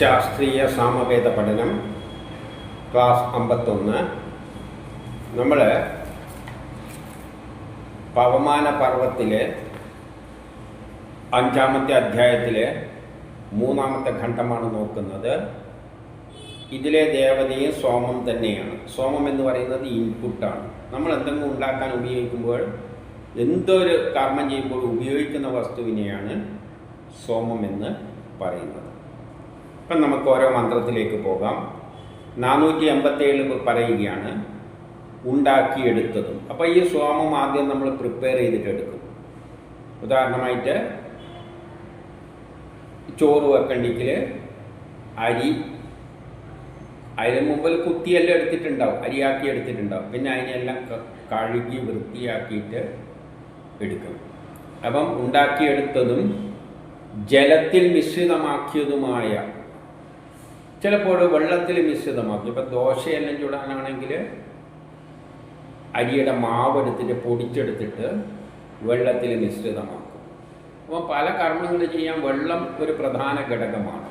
ശാസ്ത്രീയ സാമവേദ പഠനം ക്ലാസ് അമ്പത്തൊന്ന്. നമ്മൾ പവമാന പർവത്തിലെ അഞ്ചാമത്തെ അധ്യായത്തിലെ മൂന്നാമത്തെ ഖണ്ഡമാണ് നോക്കുന്നത്. ഇതിലെ ദേവതയും സോമം തന്നെയാണ്. സോമം എന്ന് പറയുന്നത് ഇൻപുട്ടാണ്. നമ്മൾ എന്തെങ്കിലും ഉണ്ടാക്കാൻ ഉപയോഗിക്കുമ്പോൾ എന്തൊരു കർമ്മം ചെയ്യുമ്പോൾ ഉപയോഗിക്കുന്ന വസ്തുവിനെയാണ് സോമം എന്ന് പറയുന്നത്. ഇപ്പം നമുക്ക് ഓരോ മന്ത്രത്തിലേക്ക് പോകാം. നാനൂറ്റി എൺപത്തേഴ് പറയുകയാണ് ഉണ്ടാക്കിയെടുത്തതും. അപ്പോൾ ഈ സോമം ആദ്യം നമ്മൾ പ്രിപ്പയർ ചെയ്തിട്ടെടുക്കും. ഉദാഹരണമായിട്ട് ചോറ് വെക്കണ്ടെങ്കിൽ അരി അതിന് മുമ്പിൽ കുത്തിയെല്ലാം എടുത്തിട്ടുണ്ടാവും അരിയാക്കി എടുത്തിട്ടുണ്ടാവും. പിന്നെ അതിനെല്ലാം കഴുകി വൃത്തിയാക്കിയിട്ട് എടുക്കും. അപ്പം ഉണ്ടാക്കിയെടുത്തതും ജലത്തിൽ മിശ്രിതമാക്കിയതുമായ ചിലപ്പോൾ വെള്ളത്തിൽ മിശ്രിതമാക്കി. ഇപ്പം ദോശയെല്ലാം ചുടാനാണെങ്കിൽ അരിയുടെ മാവ് എടുത്തിട്ട് പൊടിച്ചെടുത്തിട്ട് വെള്ളത്തിൽ മിശ്രിതമാക്കും. അപ്പോൾ പല കർമ്മങ്ങൾ ചെയ്യാൻ വെള്ളം ഒരു പ്രധാന ഘടകമാണ്.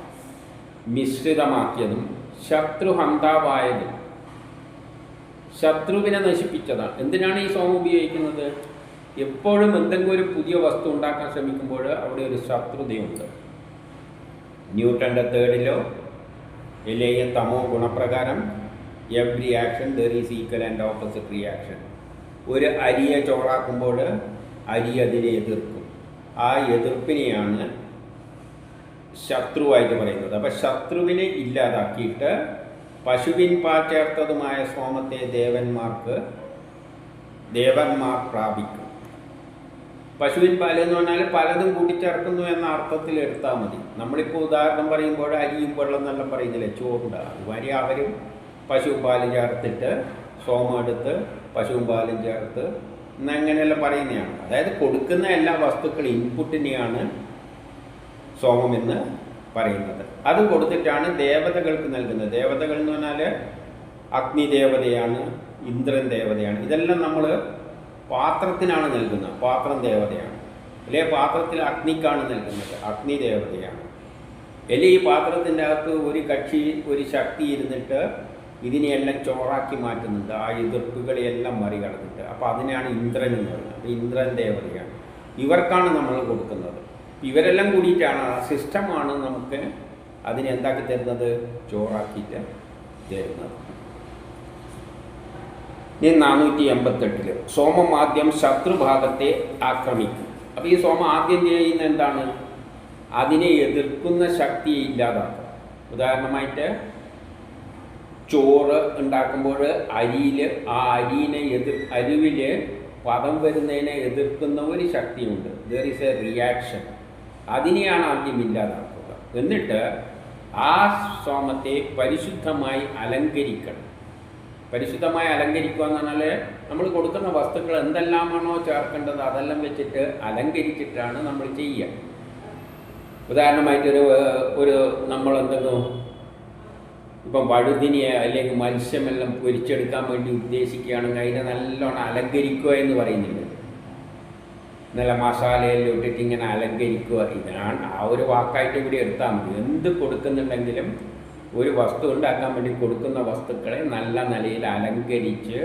മിശ്രിതമാക്കിയതും ശത്രുഹന്താവായതും. ശത്രുവിനെ നശിപ്പിച്ചതാണ്. എന്തിനാണ് ഈ സോമം ഉപയോഗിക്കുന്നത്? എപ്പോഴും എന്തെങ്കിലും ഒരു പുതിയ വസ്തു ഉണ്ടാക്കാൻ ശ്രമിക്കുമ്പോൾ അവിടെ ഒരു ശത്രുതയുണ്ട്. ന്യൂട്ടന്റെ തേർഡിലോ ഇല്ലെങ്കിൽ തമോ ഗുണപ്രകാരം every action there is equal and opposite reaction ഒരു അരിയെ ചോറാക്കുമ്പോൾ അരി അതിനെ എതിർക്കും. ആ എതിർപ്പിനെയാണ് ശത്രുവായിട്ട് പറയുന്നത്. അപ്പം ശത്രുവിനെ ഇല്ലാതാക്കിയിട്ട് പശുവിൻ പാൽ ചേർത്തതുമായ സോമത്തെ ദേവന്മാർക്ക് ദേവന്മാർ പ്രാപിക്കും. പശുവിൻ പാൽ എന്ന് പറഞ്ഞാൽ പലതും കൂട്ടിച്ചേർക്കുന്നു എന്ന അർത്ഥത്തിൽ എടുത്താൽ മതി. നമ്മളിപ്പോൾ ഉദാഹരണം പറയുമ്പോൾ അരിയും വെള്ളം എന്നെല്ലാം പറയുന്നില്ലേ? ചോറുണ്ട് അതുമാതിരി അവരും പശു പാൽ ചേർത്തിട്ട് സോമം എടുത്ത് പശുവും പാലും ചേർത്ത് എന്നങ്ങനെയെല്ലാം പറയുന്നതാണ്. അതായത് കൊടുക്കുന്ന എല്ലാ വസ്തുക്കളും ഇൻപുട്ടിനെയാണ് സോമം എന്ന് പറയുന്നത്. അത് കൊടുത്തിട്ടാണ് ദേവതകൾക്ക് നൽകുന്നത്. ദേവതകൾ എന്ന് പറഞ്ഞാൽ അഗ്നി ദേവതയാണ് ഇന്ദ്രൻ ദേവതയാണ്. ഇതെല്ലാം നമ്മൾ പാത്രത്തിനാണ് നൽകുന്നത്. പാത്രം ദേവതയാണ്. അല്ലെ പാത്രത്തിൽ അഗ്നിക്കാണ് നൽകുന്നത്. അഗ്നി ദേവതയാണ്. അല്ലെ ഈ പാത്രത്തിന്റെ അകത്ത് ഒരു കക്ഷി ഒരു ശക്തി ഇരുന്നിട്ട് ഇതിനെയെല്ലാം ചോറാക്കി മാറ്റുന്നുണ്ട്. ആ എതിർപ്പുകളെയെല്ലാം മറികടന്നിട്ട്. അപ്പോൾ അതിനാണ് ഇന്ദ്രൻ എന്ന് പറയുന്നത്. ഇന്ദ്രൻ ദേവതയാണ്. ഇവർക്കാണ് നമ്മൾ കൊടുക്കുന്നത്. ഇവരെല്ലാം കൂടിയിട്ടാണ് ആ സിസ്റ്റമാണ് നമുക്ക് അതിനെന്താക്കി തരുന്നത്? ചോറാക്കിയിട്ട് തരുന്നത്. ഇനി നാനൂറ്റി എൺപത്തെട്ടിൽ സോമം ആദ്യം ശത്രുഭാഗത്തെ ആക്രമിക്കും. അപ്പോൾ ഈ സോമം ആദ്യം ചെയ്യുന്ന എന്താണ്? അതിനെ എതിർക്കുന്ന ശക്തിയെ ഇല്ലാതാക്കും. ഉദാഹരണമായിട്ട് ചോറ് ഉണ്ടാക്കുമ്പോൾ അരിയിൽ ആ അരിയിനെ എതിർ അരിവിൽ പദം വരുന്നതിനെ എതിർക്കുന്ന ഒരു ശക്തിയുണ്ട്. ദർ ഈസ് എ റിയാക്ഷൻ അതിനെയാണ് ആദ്യം ഇല്ലാതാക്കുക. എന്നിട്ട് ആ സോമത്തെ പരിശുദ്ധമായി അലങ്കരിക്കണം. പരിശുദ്ധമായി അലങ്കരിക്കുക എന്ന് പറഞ്ഞാൽ നമ്മൾ കൊടുക്കുന്ന വസ്തുക്കൾ എന്തെല്ലാമാണോ ചേർക്കേണ്ടത് അതെല്ലാം വെച്ചിട്ട് അലങ്കരിച്ചിട്ടാണ് നമ്മൾ ചെയ്യുക. ഉദാഹരണമായിട്ടൊരു ഒരു നമ്മൾ എന്തെങ്കിലും ഇപ്പം വഴുതിനിയെ അല്ലെങ്കിൽ മത്സ്യമെല്ലാം പൊരിച്ചെടുക്കാൻ വേണ്ടി ഉദ്ദേശിക്കുകയാണെങ്കിൽ അതിനെ നല്ലോണം അലങ്കരിക്കുക എന്ന് പറയുന്നുണ്ട്. നല്ല മസാലയെല്ലാം ഇട്ടിട്ട് ഇങ്ങനെ അലങ്കരിക്കുക. ഇതാണ് ആ ഒരു വാക്കായിട്ട് ഇവിടെ എടുത്താൽ മതി. എന്ത് കൊടുക്കുന്നുണ്ടെങ്കിലും ഒരു വസ്തു ഉണ്ടാക്കാൻ വേണ്ടി കൊടുക്കുന്ന വസ്തുക്കളെ നല്ല നിലയിൽ അലങ്കരിച്ച്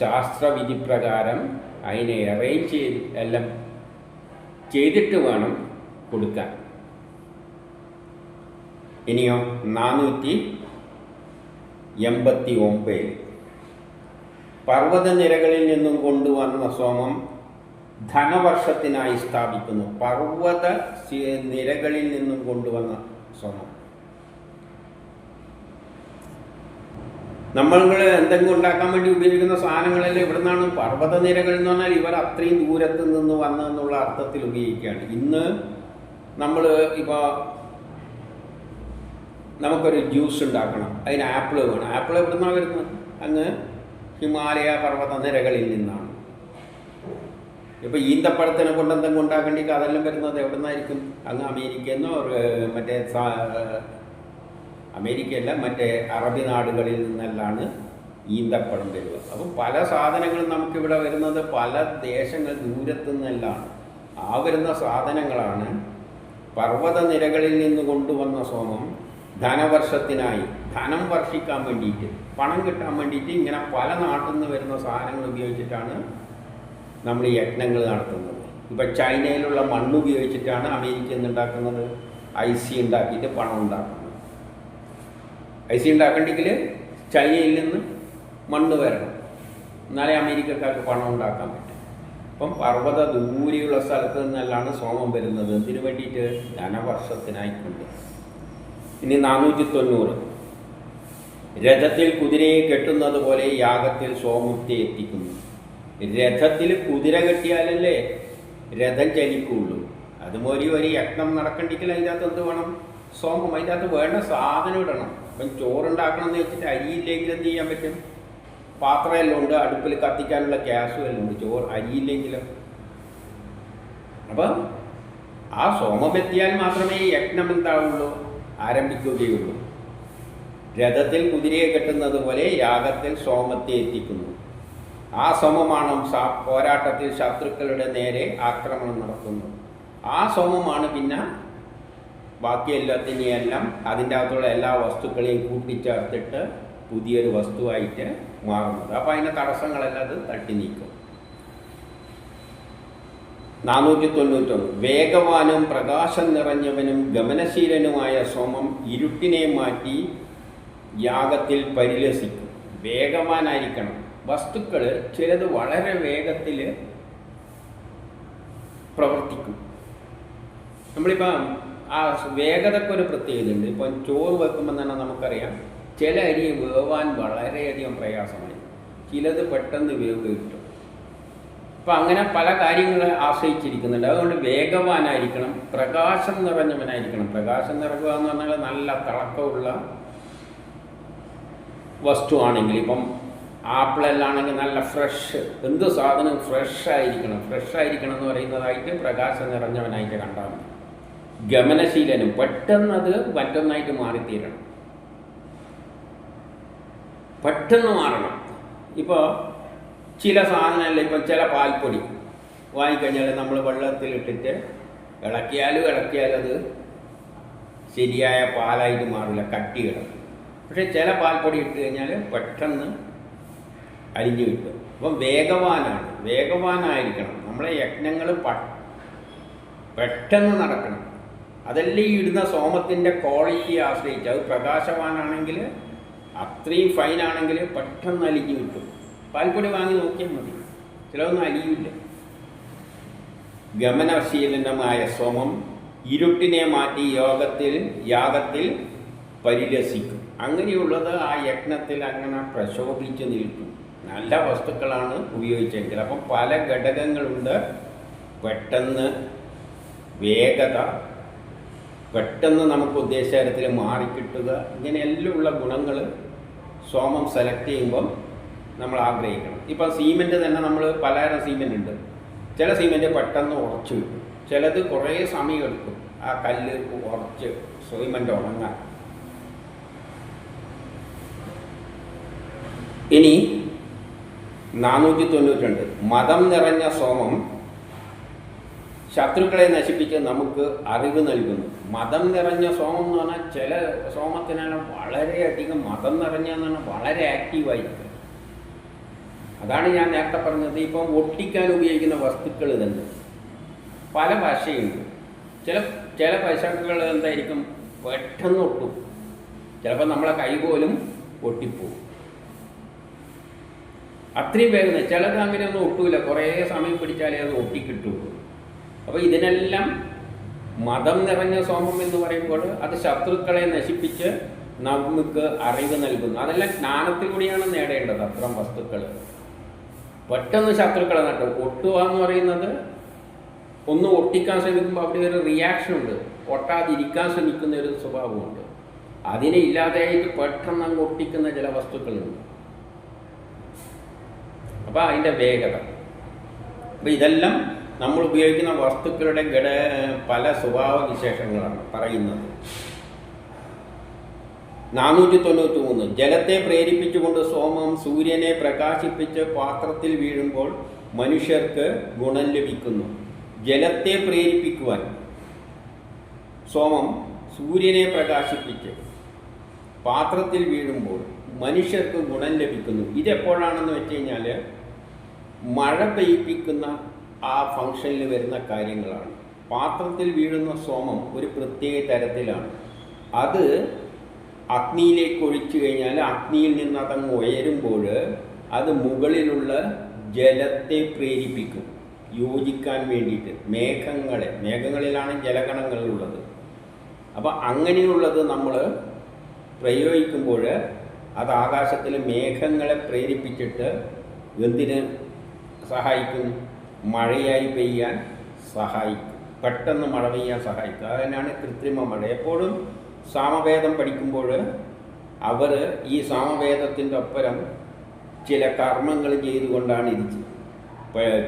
ശാസ്ത്രവിധി പ്രകാരം അതിനെ അറേഞ്ച് ചെയ്ത് എല്ലാം ചെയ്തിട്ട് വേണം കൊടുക്കാൻ. ഇനിയോ നാനൂറ്റി എൺപത്തി ഒമ്പത് പർവതനിരകളിൽ നിന്നും കൊണ്ടുവന്ന സോമം ധനവർഷത്തിനായി സ്ഥാപിക്കുന്നു. പർവത നിരകളിൽ നിന്നും കൊണ്ടുവന്ന സോമം നമ്മൾ എന്തെങ്കിലും ഉണ്ടാക്കാൻ വേണ്ടി ഉപയോഗിക്കുന്ന സാധനങ്ങളെല്ലാം ഇവിടെ നിന്നാണ് പർവത നിരകൾ എന്ന് പറഞ്ഞാൽ ഇവർ അത്രയും ദൂരത്ത് നിന്ന് വന്നെന്നുള്ള അർത്ഥത്തിൽ ഉപയോഗിക്കുകയാണ്. ഇന്ന് നമ്മൾ ഇപ്പോൾ നമുക്കൊരു ജ്യൂസ് ഉണ്ടാക്കണം. അതിന് ആപ്പിൾ വേണം. ആപ്പിൾ എവിടെ നിന്നാണ് വരുന്നത്? അങ്ങ് ഹിമാലയ പർവത നിരകളിൽ നിന്നാണ്. ഇപ്പോൾ ഈന്തപ്പഴത്തിനെ കൊണ്ട് എന്തെങ്കിലും ഉണ്ടാക്കേണ്ടി അതെല്ലാം വരുന്നത് എവിടെ നിന്നായിരിക്കും അങ്ങ് അമേരിക്കയിൽ നിന്നോ മറ്റേ അമേരിക്കയല്ല മറ്റേ അറബി നാടുകളിൽ നിന്നെല്ലാം ഈന്തപ്പഴം വരിക. അപ്പം പല സാധനങ്ങളും നമുക്കിവിടെ വരുന്നത് പല ദേശങ്ങൾ ദൂരത്തു നിന്നെല്ലാം. ആ വരുന്ന സാധനങ്ങളാണ് പർവത നിരകളിൽ നിന്ന് കൊണ്ടുവന്ന സോമം ധനവർഷത്തിനായി. ധനം വർഷിക്കാൻ വേണ്ടിയിട്ട് പണം കിട്ടാൻ വേണ്ടിയിട്ട് ഇങ്ങനെ പല നാട്ടിൽ നിന്ന് വരുന്ന സാധനങ്ങൾ ഉപയോഗിച്ചിട്ടാണ് നമ്മൾ ഈ യജ്ഞങ്ങൾ നടത്തുന്നത്. ഇപ്പം ചൈനയിലുള്ള മണ്ണ് ഉപയോഗിച്ചിട്ടാണ് അമേരിക്ക ഉണ്ടാക്കുന്നത് ഐ സി ഉണ്ടാക്കിയിട്ട് പണം ഉണ്ടാക്കുന്നത്. ഐ സി ഉണ്ടാക്കണ്ടെങ്കിൽ ചൈനയിൽ നിന്ന് മണ്ണ് വരണം. എന്നാലേ അമേരിക്കക്കാർക്ക് പണം ഉണ്ടാക്കാൻ പറ്റും. അപ്പം പർവത ദൂരെയുള്ള സ്ഥലത്ത് നിന്നെല്ലാം സോമം വരുന്നത്. എന്തിനു വേണ്ടിയിട്ട്? ധനവർഷത്തിനായിക്കൊണ്ട്. ഇനി നാനൂറ്റി തൊണ്ണൂറ് രഥത്തിൽ കുതിരയെ കെട്ടുന്നത് പോലെ യാഗത്തിൽ സോമുക്തി എത്തിക്കുന്നു. രഥത്തിൽ കുതിര കെട്ടിയാലല്ലേ രഥം ചലിക്കുള്ളൂ. അതുപോലെ ഒരു യജ്ഞം നടക്കണ്ടെങ്കിൽ അതിന്റെ അകത്ത് എന്ത് വേണം? സോമം. അതിന്റെ അകത്ത് വേണ്ട സാധനം ഇടണം. ഇപ്പം ചോറുണ്ടാക്കണം എന്ന് വെച്ചിട്ട് അരിയില്ലെങ്കിൽ എന്ത് ചെയ്യാൻ പറ്റും? പാത്രമെല്ലാം ഉണ്ട് അടുപ്പിൽ കത്തിക്കാനുള്ള ഗ്യാസും എല്ലാം ഉണ്ട്. ചോറ് അരിയില്ലെങ്കിലും? അപ്പം ആ സോമം എത്തിയാൽ മാത്രമേ ഈ യജ്ഞം എന്താവുള്ളൂ ആരംഭിക്കുകയുള്ളൂ രഥത്തിൽ കുതിരയെ കെട്ടുന്നത് പോലെ യാഗത്തിൽ സോമത്തെ എത്തിക്കുന്നു. ആ സോമമാണ് പോരാട്ടത്തിൽ ശത്രുക്കളുടെ നേരെ ആക്രമണം നടത്തുന്നത് ആ സോമമാണ് പിന്നെ ബാക്കി എല്ലാത്തിനെയെല്ലാം അതിന്റെ അകത്തുള്ള എല്ലാ വസ്തുക്കളെയും കൂട്ടിച്ചേർത്തിട്ട് പുതിയൊരു വസ്തുവായിട്ട് മാറുന്നത്. അപ്പോൾ അതിന്റെ തടസ്സങ്ങളെല്ലാം അത് തട്ടി നീക്കും നാനൂറ്റി തൊണ്ണൂറ്റൊന്ന് വേഗവാനും പ്രകാശം നിറഞ്ഞവനും ഗമനശീലനുമായ സോമം ഇരുട്ടിനെ മാറ്റി യാഗത്തിൽ പരിലസിക്കും. വേഗവാനായിരിക്കണം. വസ്തുക്കൾ ചിലത് വളരെ വേഗത്തിൽ പ്രവർത്തിക്കും. നമ്മളിപ്പം ആ വേഗതക്ക് ഒരു പ്രത്യേകതയുണ്ട്. ഇപ്പം ചോറ് വെക്കുമ്പോൾ തന്നെ നമുക്കറിയാം ചില അരി വേവാൻ വളരെയധികം പ്രയാസമായി. ചിലത് പെട്ടെന്ന് വേവ് കിട്ടും. അപ്പം അങ്ങനെ പല കാര്യങ്ങളെ ആശ്രയിച്ചിരിക്കുന്നുണ്ട്. അതുകൊണ്ട് വേഗവാനായിരിക്കണം പ്രകാശം നിറഞ്ഞവനായിരിക്കണം. പ്രകാശം നിറക്കുക എന്ന് പറഞ്ഞാൽ നല്ല തിളക്കമുള്ള വസ്തുവാണെങ്കിൽ ഇപ്പം ആപ്പിളെല്ലാണെങ്കിൽ നല്ല ഫ്രഷ് എന്ത് സാധനം ഫ്രഷ് ആയിരിക്കണം. ഫ്രഷ് ആയിരിക്കണം എന്ന് പറയുന്നതായിട്ട് പ്രകാശം നിറഞ്ഞവനായിട്ട് കണ്ടാൽ മതി. ഗമനശീലനും പെട്ടെന്ന് അത് മറ്റൊന്നായിട്ട് മാറിത്തീരണം. പെട്ടെന്ന് മാറണം. ഇപ്പോൾ ചില സാധനങ്ങളിൽ ഇപ്പം ചില പാൽപ്പൊടി വാങ്ങിക്കഴിഞ്ഞാൽ നമ്മൾ വെള്ളത്തിലിട്ടിട്ട് ഇളക്കിയാലും ഇളക്കിയാലും അത് ശരിയായ പാലായിട്ട് മാറില്ല കട്ടി കിടക്കും. പക്ഷേ ചില പാൽപ്പൊടി ഇട്ട് കഴിഞ്ഞാൽ പെട്ടെന്ന് അരിഞ്ഞു കിട്ടും. അപ്പം വേഗവാനാണ്. വേഗവാനായിരിക്കണം. നമ്മളെ യജ്ഞങ്ങൾ പെട്ടെന്ന് നടക്കണം. അതല്ല ഈ ഇടുന്ന സോമത്തിന്റെ ക്വാളിറ്റിയെ ആശ്രയിച്ച്? അത് പ്രകാശവാനാണെങ്കിൽ അത്രയും ഫൈനാണെങ്കിൽ പെട്ടെന്ന് അലിഞ്ഞു കിട്ടും. പാൽപ്പൊടി വാങ്ങി നോക്കിയാൽ മതി. ചിലതൊന്നും അലിയില്ല. ഗമനശീലനമായ സോമം ഇരുട്ടിനെ മാറ്റി യോഗത്തിൽ യാഗത്തിൽ പരിലസിക്കും അങ്ങനെയുള്ളത് ആ യജ്ഞത്തിൽ അങ്ങനെ പ്രശോഭിച്ച് നിൽക്കും. നല്ല വസ്തുക്കളാണ് ഉപയോഗിച്ചെങ്കിൽ. അപ്പം പല ഘടകങ്ങളുണ്ട്. പെട്ടെന്ന് വേഗത പെട്ടെന്ന് നമുക്ക് ഉദ്ദേശകരത്തിൽ മാറിക്കിട്ടുക. ഇങ്ങനെയെല്ലാം ഉള്ള ഗുണങ്ങൾ സോമം സെലക്ട് ചെയ്യുമ്പം നമ്മൾ ആഗ്രഹിക്കണം. ഇപ്പം സീമെന്റ് തന്നെ നമ്മൾ പലതരം സീമെന്റ് ഉണ്ട്. ചില സീമെന്റ് പെട്ടെന്ന് ഉറച്ചു കിട്ടും. ചിലത് കുറേ സമയം എടുക്കും. ആ കല്ല് ഉറച്ച് സീമെന്റ് ഉണങ്ങാൻ. ഇനി നാനൂറ്റി തൊണ്ണൂറ്റി രണ്ട് മതം നിറഞ്ഞ സോമം ശത്രുക്കളെ നശിപ്പിച്ച് നമുക്ക് അറിവ് നൽകുന്നു. മതം നിറഞ്ഞ സോമം എന്ന് പറഞ്ഞാൽ ചില സോമത്തിനാണ് വളരെയധികം മതം നിറഞ്ഞെന്ന് പറഞ്ഞാൽ വളരെ ആക്റ്റീവായിരിക്കും അതാണ് ഞാൻ നേരത്തെ പറഞ്ഞത്. ഇപ്പം ഒട്ടിക്കാൻ ഉപയോഗിക്കുന്ന വസ്തുക്കൾ തന്നെ പല ഭാഷയുണ്ട് ചില ചില പശകൾ എന്തായിരിക്കും? പെട്ടെന്ന് ഒട്ടും. ചിലപ്പോൾ നമ്മളെ കൈ പോലും ഒട്ടിപ്പോവും അത്രയും വേഗം. ചിലത് അങ്ങനെയൊന്നും ഒട്ടൂല. കുറേ സമയം പിടിച്ചാലേ അത് ഒട്ടിക്കിട്ടുള്ളൂ. അപ്പോൾ ഇതിനെല്ലാം മതം നിറഞ്ഞ സോമം എന്ന് പറയുമ്പോൾ അത് ശത്രുക്കളെ നശിപ്പിച്ച് നമുക്ക് അറിവ് നൽകുന്നു. അതെല്ലാം ജ്ഞാനത്തിലൂടെയാണ് നേടേണ്ടത് അത്തരം വസ്തുക്കൾ. പെട്ടെന്ന് ശത്രുക്കളെ നട്ടു. ഒട്ടുക എന്ന് പറയുന്നത് ഒന്ന് ഒട്ടിക്കാൻ ശ്രമിക്കുമ്പോൾ അവിടെ ഒരു റിയാക്ഷൻ ഉണ്ട്. ഒട്ടാതിരിക്കാൻ ശ്രമിക്കുന്ന ഒരു സ്വഭാവമുണ്ട്. അതിനെ ഇല്ലാതെയായിട്ട് പെട്ടെന്ന് അങ്ങ് ഒട്ടിക്കുന്ന ചില വസ്തുക്കളുണ്ട്. അപ്പോൾ അതിന്റെ വേഗത. അപ്പോൾ ഇതെല്ലാം നമ്മൾ ഉപയോഗിക്കുന്ന വസ്തുക്കളുടെ ഘട പല സ്വഭാവ വിശേഷങ്ങളാണ് പറയുന്നത്. നാനൂറ്റി തൊണ്ണൂറ്റി മൂന്ന് ജലത്തെ പ്രേരിപ്പിച്ചുകൊണ്ട് സോമം സൂര്യനെ പ്രകാശിപ്പിച്ച് പാത്രത്തിൽ വീഴുമ്പോൾ മനുഷ്യർക്ക് ഗുണം ലഭിക്കുന്നു. ജലത്തെ പ്രേരിപ്പിക്കുവാൻ സോമം സൂര്യനെ പ്രകാശിപ്പിച്ച് പാത്രത്തിൽ വീഴുമ്പോൾ മനുഷ്യർക്ക് ഗുണം ലഭിക്കുന്നു. ഇതെപ്പോഴാണെന്ന് വെച്ച് കഴിഞ്ഞാൽ മഴ പെയ്യിപ്പിക്കുന്ന ആ ഫംഗ്ഷനിൽ വരുന്ന കാര്യങ്ങളാണ്. പാത്രത്തിൽ വീഴുന്ന സോമം ഒരു പ്രത്യേക തരത്തിലാണ്. അത് അഗ്നിയിലേക്ക് ഒഴിച്ചു കഴിഞ്ഞാൽ അഗ്നിയിൽ നിന്ന് അതങ്ങ് ഉയരുമ്പോൾ അത് മുകളിലുള്ള ജലത്തെ പ്രേരിപ്പിക്കും. യോജിക്കാൻ വേണ്ടിയിട്ട് മേഘങ്ങളെ മേഘങ്ങളിലാണ് ജലഗണങ്ങളുള്ളത് അപ്പോൾ അങ്ങനെയുള്ളത് നമ്മൾ പ്രയോഗിക്കുമ്പോൾ അത് ആകാശത്തിൽ മേഘങ്ങളെ പ്രേരിപ്പിച്ചിട്ട് എന്തിന് സഹായിക്കും? മഴയായി പെയ്യാൻ സഹായിക്കും പെട്ടെന്ന് മഴ പെയ്യാൻ സഹായിക്കും. അത് തന്നെയാണ് കൃത്രിമ മഴ. എപ്പോഴും സാമവേദം പഠിക്കുമ്പോൾ അവർ ഈ സാമവേദത്തിന്റെ ഒപ്പരം ചില കർമ്മങ്ങൾ ചെയ്തുകൊണ്ടാണ് ഇരിച്ച്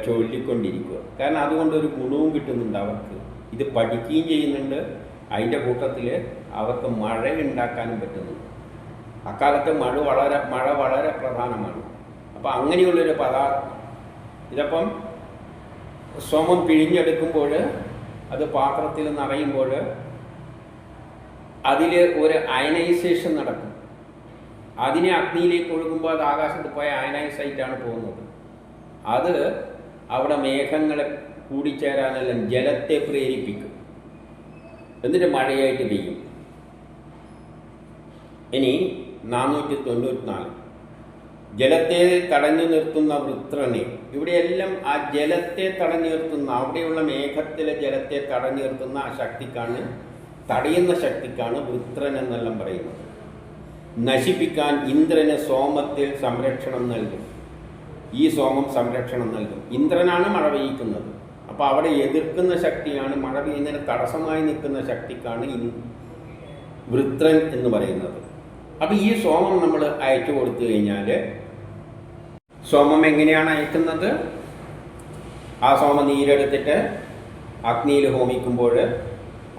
ചൊല്ലിക്കൊണ്ടിരിക്കുക. കാരണം അതുകൊണ്ട് ഒരു ഗുണവും കിട്ടുന്നുണ്ട് അവർക്ക്. ഇത് പഠിക്കുകയും ചെയ്യുന്നുണ്ട്. അതിന്റെ കൂട്ടത്തിൽ അവർക്ക് മഴ ഉണ്ടാക്കാനും പറ്റുന്നുണ്ട്. അക്കാലത്ത് മഴ വളരെ മഴ വളരെ പ്രധാനമാണ്. അപ്പോൾ അങ്ങനെയുള്ളൊരു പദാർത്ഥം ഇതപ്പം സോമം പിഴിഞ്ഞെടുക്കുമ്പോൾ അത് പാത്രത്തിൽ നിറയുമ്പോൾ അതിൽ ഒരു അയനൈസേഷൻ നടക്കും. അതിനെ അഗ്നിയിലേക്ക് ഒഴുകുമ്പോൾ അത് ആകാശത്ത് പോയ അയനൈസ് ആയിട്ടാണ് പോകുന്നത്. അത് അവിടെ മേഘങ്ങളെ കൂടിച്ചേരാനെല്ലാം ജലത്തെ പ്രേരിപ്പിക്കും. എന്നിട്ട് മഴയായിട്ട് പെയ്യും. ഇനി നാനൂറ്റി തൊണ്ണൂറ്റിനാല്. ജലത്തെ തടഞ്ഞു നിർത്തുന്ന വൃത്രനെ. ഇവിടെയെല്ലാം ആ ജലത്തെ തടഞ്ഞു നിർത്തുന്ന അവിടെയുള്ള മേഘത്തിലെ ജലത്തെ തടഞ്ഞു നിർത്തുന്ന ആ ശക്തിക്കാണ് തടയുന്ന ശക്തിക്കാണ് വൃത്രൻ എന്നെല്ലാം പറയുന്നത്. നശിപ്പിക്കാൻ ഇന്ദ്രന് സോമത്തിൽ സംരക്ഷണം നൽകും. ഈ സോമം സംരക്ഷണം നൽകും. ഇന്ദ്രനാണ് മഴ പെയ്യിക്കുന്നത്. അപ്പോൾ അവിടെ എതിർക്കുന്ന ശക്തിയാണ് മഴ പെയ്യുന്നതിന് തടസ്സമായി നിൽക്കുന്ന ശക്തിക്കാണ് വൃത്രൻ എന്ന് പറയുന്നത്. അപ്പോൾ ഈ സോമം നമ്മൾ അയച്ചു കൊടുത്തു കഴിഞ്ഞാൽ സോമം എങ്ങനെയാണ് അയക്കുന്നത്? ആ സോമ നീരെടുത്തിട്ട് അഗ്നിയിൽ ഹോമിക്കുമ്പോൾ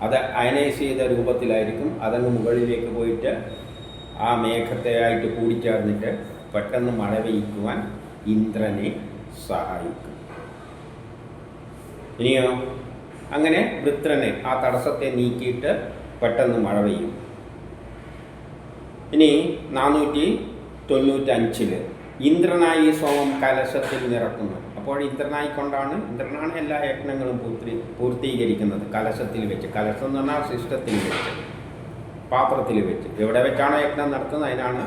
അത് അയനൈസ് ചെയ്ത രൂപത്തിലായിരിക്കും. അതങ്ങ് മുകളിലേക്ക് പോയിട്ട് ആ മേഘത്തെ ആയിട്ട് കൂടിച്ചേർന്നിട്ട് പെട്ടെന്ന് മഴ പെയ്ക്കുവാൻ ഇന്ദ്രനെ സഹായിക്കും. ഇനിയോ? അങ്ങനെ വൃത്രനെ ആ തടസ്സത്തെ നീക്കിയിട്ട് പെട്ടെന്ന് മഴ പെയ്യും. ഇനി നാനൂറ്റി തൊണ്ണൂറ്റഞ്ചിൽ. ഇന്ദ്രനായി സോമം കലശത്തിൽ നിറക്കുന്നു. അപ്പോൾ ഇന്ദ്രനായി കൊണ്ടാണ് ഇന്ദ്രനാണ് എല്ലാ യജ്ഞങ്ങളും പൂർത്തി പൂർത്തീകരിക്കുന്നത്. കലശത്തിൽ വെച്ച്. കലശം എന്ന് പറഞ്ഞാൽ സിസ്റ്റത്തിൽ വെച്ച്. പാത്രത്തിൽ വെച്ച്. എവിടെ വെച്ചാണോ യജ്ഞം നടത്തുന്നത്? അതിനാണ്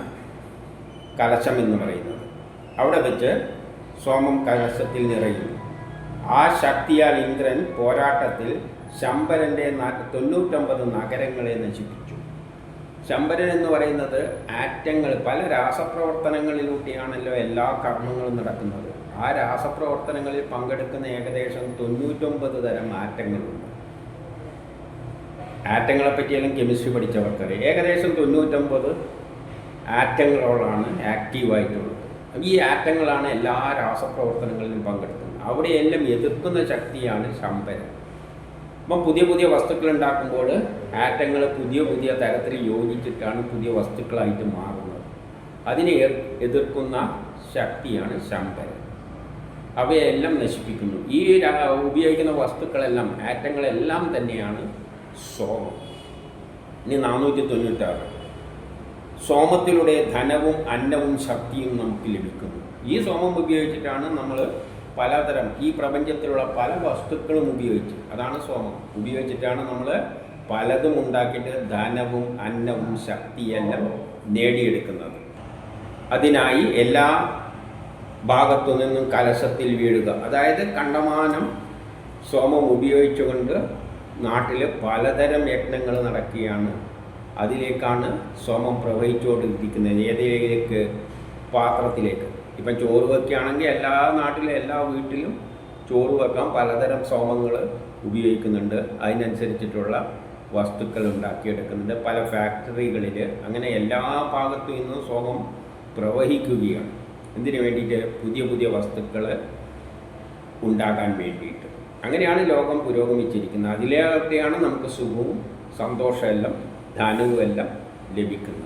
കലശം എന്ന് പറയുന്നത്. അവിടെ വെച്ച് സോമം കലശത്തിൽ നിറയുന്നു. ആ ശക്തിയാൽ ഇന്ദ്രൻ പോരാട്ടത്തിൽ ശമ്പരന്റെ തൊണ്ണൂറ്റൊമ്പത് നഗരങ്ങളെ നശിപ്പിച്ചു. ശമ്പരൻ എന്ന് പറയുന്നത് ആറ്റങ്ങൾ പല രാസപ്രവർത്തനങ്ങളിലൂടെയാണല്ലോ എല്ലാ കർമ്മങ്ങളും നടക്കുന്നത്. ആ രാസപ്രവർത്തനങ്ങളിൽ പങ്കെടുക്കുന്ന ഏകദേശം തൊണ്ണൂറ്റൊമ്പത് തരം ആറ്റങ്ങളുണ്ട്. ആറ്റങ്ങളെ പറ്റിയെല്ലാം കെമിസ്ട്രി പഠിച്ചവർക്കറിയാം. ഏകദേശം തൊണ്ണൂറ്റൊമ്പത് ആറ്റങ്ങളോടാണ് ആക്റ്റീവായിട്ടുള്ളത് ഈ ആറ്റങ്ങളാണ് എല്ലാ രാസപ്രവർത്തനങ്ങളിലും പങ്കെടുക്കുന്നത്. അവിടെയെല്ലാം എതിർക്കുന്ന ശക്തിയാണ് ശമ്പരൻ അപ്പം പുതിയ പുതിയ വസ്തുക്കൾ ഉണ്ടാക്കുമ്പോൾ ആറ്റങ്ങൾ പുതിയ പുതിയ തരത്തിൽ യോജിച്ചിട്ടാണ് പുതിയ വസ്തുക്കളായിട്ട് മാറുന്നത്. അതിനെ എതിർക്കുന്ന ശക്തിയാണ് ശമ്പരൻ അവയെല്ലാം നശിപ്പിക്കുന്നു. ഈ ഉപയോഗിക്കുന്ന വസ്തുക്കളെല്ലാം ആറ്റങ്ങളെല്ലാം തന്നെയാണ് സോമം. ഇനി നാനൂറ്റി തൊണ്ണൂറ്റാറ്. സോമത്തിലൂടെ ധനവും അന്നവും ശക്തിയും നമുക്ക് ലഭിക്കുന്നു. ഈ സോമം ഉപയോഗിച്ചിട്ടാണ് നമ്മൾ പലതരം ഈ പ്രപഞ്ചത്തിലുള്ള പല വസ്തുക്കളും ഉപയോഗിച്ച്. അതാണ് സോമം. ഉപയോഗിച്ചിട്ടാണ് നമ്മൾ പലതും ഉണ്ടാക്കിയിട്ട് ധനവും അന്നവും ശക്തിയെല്ലാം നേടിയെടുക്കുന്നത്. അതിനായി എല്ലാ ഭാഗത്തു നിന്നും കലശത്തിൽ വീഴുക. അതായത് കണ്ടമാനം സോമം ഉപയോഗിച്ചുകൊണ്ട് നാട്ടിൽ പലതരം യജ്ഞങ്ങൾ നടക്കുകയാണ്. അതിലേക്കാണ് സോമം പ്രവഹിച്ചുകൊണ്ടിരിക്കുന്നത്. ഏതിലേക്ക്? പാത്രത്തിലേക്ക്. ഇപ്പം ചോറ് വെക്കുകയാണെങ്കിൽ എല്ലാ നാട്ടിലും എല്ലാ വീട്ടിലും ചോറ് വെക്കാൻ പലതരം സോമങ്ങൾ ഉപയോഗിക്കുന്നുണ്ട്. അതിനനുസരിച്ചിട്ടുള്ള വസ്തുക്കൾ ഉണ്ടാക്കിയെടുക്കുന്നുണ്ട്. പല ഫാക്ടറികളിൽ അങ്ങനെ എല്ലാ ഭാഗത്തു നിന്നും സോമം പ്രവഹിക്കുകയാണ്. എന്തിനു വേണ്ടിയിട്ട്? പുതിയ പുതിയ വസ്തുക്കൾ ഉണ്ടാക്കാൻ വേണ്ടിയിട്ട്. അങ്ങനെയാണ് ലോകം പുരോഗമിച്ചിരിക്കുന്നത്. അതിലേക്കെയാണ് നമുക്ക് സുഖവും സന്തോഷമെല്ലാം ധനവും എല്ലാം ലഭിക്കുന്നത്.